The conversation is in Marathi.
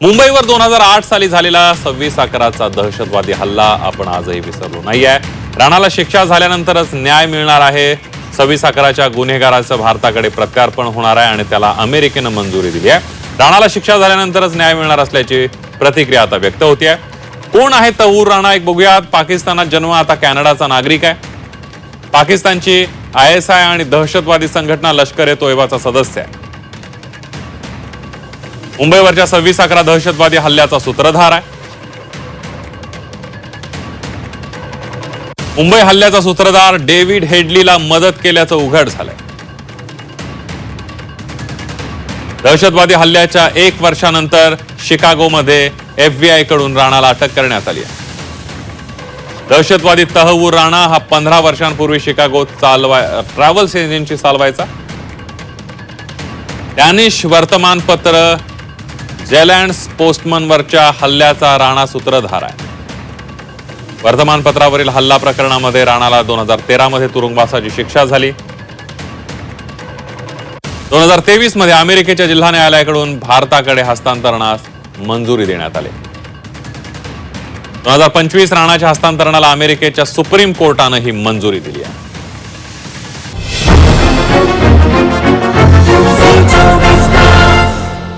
मुंबईवर दोन हजार आठ साली झालेला सव्वीस अकराचा दहशतवादी हल्ला आपण आजही विसरलो नाहीये. राणाला शिक्षा झाल्यानंतरच न्याय मिळणार आहे. सव्वीस अकराच्या गुन्हेगाराचं भारताकडे प्रत्यार्पण होणार आहे आणि त्याला अमेरिकेनं मंजुरी दिली आहे. राणाला शिक्षा झाल्यानंतरच न्याय मिळणार असल्याची प्रतिक्रिया आता व्यक्त होतीये. कोण आहे तऊर राणा एक बघूयात. पाकिस्तानात जन्म आता कॅनडाचा नागरिक आहे. पाकिस्तानची आय एस आय आणि दहशतवादी संघटना लष्कर ए तोयबाचा सदस्य आहे. मुंबईवरच्या सव्वीस अकरा दहशतवादी हल्ल्याचा सूत्रधार आहे. मुंबई हल्ल्याचा सूत्रधार डेव्हिड हेडलीला मदत केल्याचं उघड झालंय. दहशतवादी हल्ल्याच्या एक वर्षानंतर शिकागोमध्ये एफबीआयकडून राणाला अटक करण्यात आली आहे. दहशतवादी तहवूर राणा हा पंधरा वर्षांपूर्वी शिकागो चालवाय ट्रॅव्हल्स एजन्सी चालवायचा. डॅनिश वर्तमानपत्र जेलँड्स पोस्टमनवरच्या हल्ल्याचा राणा सूत्रधार आहे. वर्तमानपत्रावरील हल्ला प्रकरणामध्ये राणाला दोन हजार तेरामध्ये तुरुंगवासाची शिक्षा झाली. दोन हजार तेवीसमध्ये अमेरिकेच्या जिल्हा न्यायालयाकडून भारताकडे हस्तांतरणास मंजुरी देण्यात आली. दोन हजार पंचवीस राणाच्या हस्तांतरणाला अमेरिकेच्या सुप्रीम कोर्टानं ही मंजुरी दिली आहे.